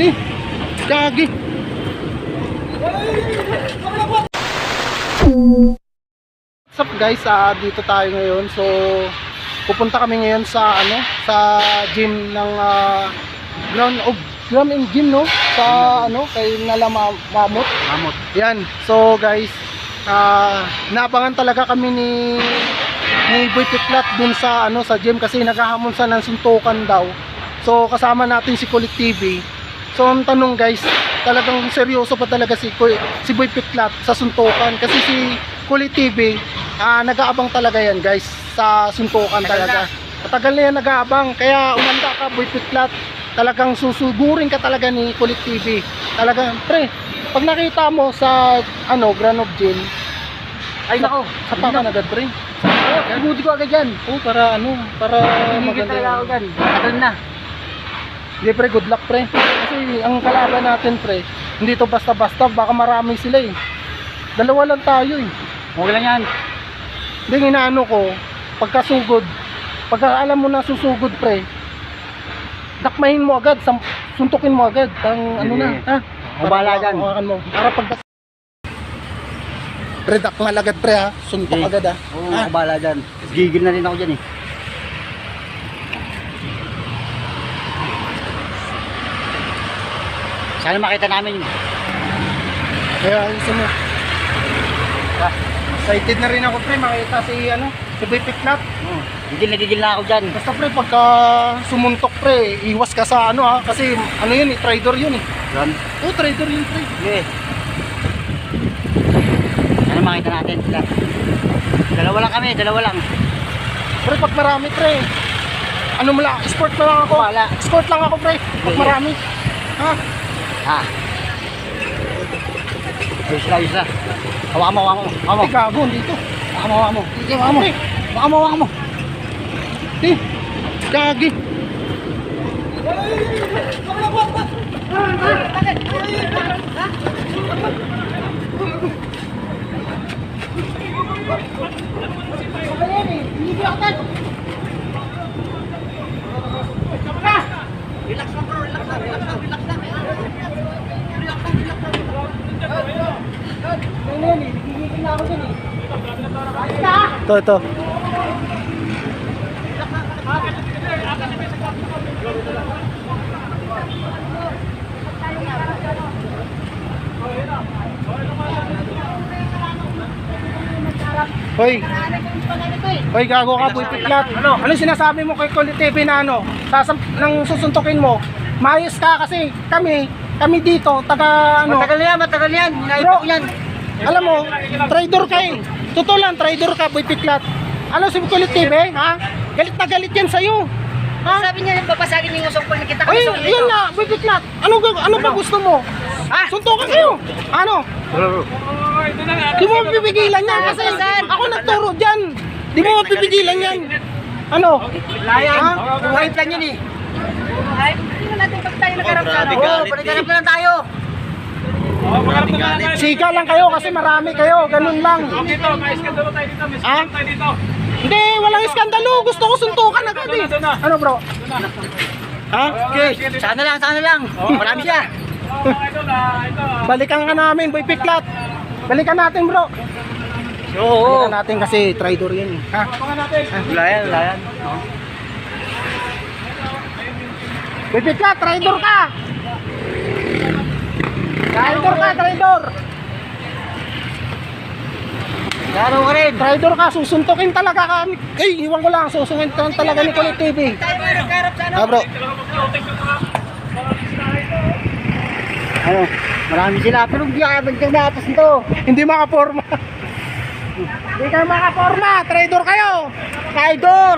Eh, gagi. What's up guys, Ah, dito tayo ngayon. So, pupunta kami ngayon sa ano, sa gym ng ah, ground of ground and gym no sa ano kay Nala Ma- Mamot. Mamot. Yan. So guys, ah naabangan talaga kami ni ni Boy Piklat dun sa ano sa gym kasi naghahamon sa ng suntukan daw. So kasama natin si Kulit TV. So ang tanong guys, talagang seryoso pa talaga si si Boy Piklat sa suntukan kasi si Kulit TV ah nag-aabang talaga yan guys sa suntukan talaga. Matagal na yan nag-aabang kaya umanda ka Boy Piklat talagang susugurin ka talaga ni Kulit TV. Talagang pre, pag nakita mo sa ano Grand of Gym, Ay nako. sa pakan agad pre. Bumudi ko agad yan. Oo, para ano, para maganda. talaga ako dyan. Tagal na. Hindi pre, good luck pre. Kasi ang kalaban natin pre, hindi to basta-basta, baka marami sila eh. Dalawa lang tayo eh. Okay lang yan. Hindi inaano ko, pagkasugod, pagka alam mo na susugod pre, dakmahin mo agad, suntukin mo agad, ang ano na, ha? Bahala dyan. mo. Para pag Pre, dakmal agad pre ha, suntok agad ha. Oo, ako bahala dyan. Gigil na rin ako dyan eh. Sana makita namin yun. Kaya ayusin mo. Ah, Excited na rin ako pre, makita si ano, si Boy Piklat. oh, Gigil na gigil na ako dyan. Basta pre, pagka sumuntok pre, iwas ka sa ano ha, kasi ano yun eh, trader yun eh. Yan. Oh, trader yun pre. Sige. Sana makita natin sila. Dalawa lang kami, dalawa lang. Pre, pag marami pre, ano mo lang, sport na lang ako. Wala. Sport lang ako pre, pag marami. Ha? Ha. Ayos na, ayos na. Hawakan mo, hawakan mo. Hawakan mo. Ay, gago, dito. Hawakan mo, hawakan mo. Sige, hawakan mo. Hawakan mo, hawakan mo. eh, gagi. Ito, ito. Hoy, hoy gago ka, boy piklat. Ano? Ano sinasabi mo kay Kulit TV na ano? Sasam nang susuntukin mo. Mayos ka kasi kami, kami dito, taga ano. Matagal yan, matagal yan. Bro, yan. Alam mo, trader ka eh. Totoo lang, trader ka, boy piklat. Ano si Kulit TV, ha? Galit na galit yan sa'yo. Ha? Sabi niya, papasagin niyo yung usok pag nakita Ay, yun na, boy piklat. Ano, ano ba gusto mo? Ha? Suntukan kayo. Ano? Di mo mapipigilan yan kasi ako nagturo dyan. Di mo mapipigilan yan. Ano? Layan. Ha? White lang yun eh. Ay, hindi na natin pag tayo ano. Oo, panaganap na lang tayo. Sika lang kayo kasi marami kayo. Ganun lang. Dito, may iskandalo tayo dito, may iskandalo tayo dito. Hindi, walang iskandalo. Gusto ko suntukan agad eh. Ano bro? Ha? Okay, sana lang, sana lang. Marami siya. Ito. ah. Balikan ka namin, boy piklat. Balikan natin bro. Oo. Balikan natin kasi yan eh. Ha? Layan, layan. Boy piklat, trader ka. Trader ka, trader. Laro ka rin. Trader ka, susuntukin talaga ka. Ay, iwan ko lang, susuntukin talaga ni Kulit TV. Ah bro, Ano, marami sila. Pero hindi kaya bantang natas nito. hindi makaporma. hindi ka makaporma, trader kayo. Trader.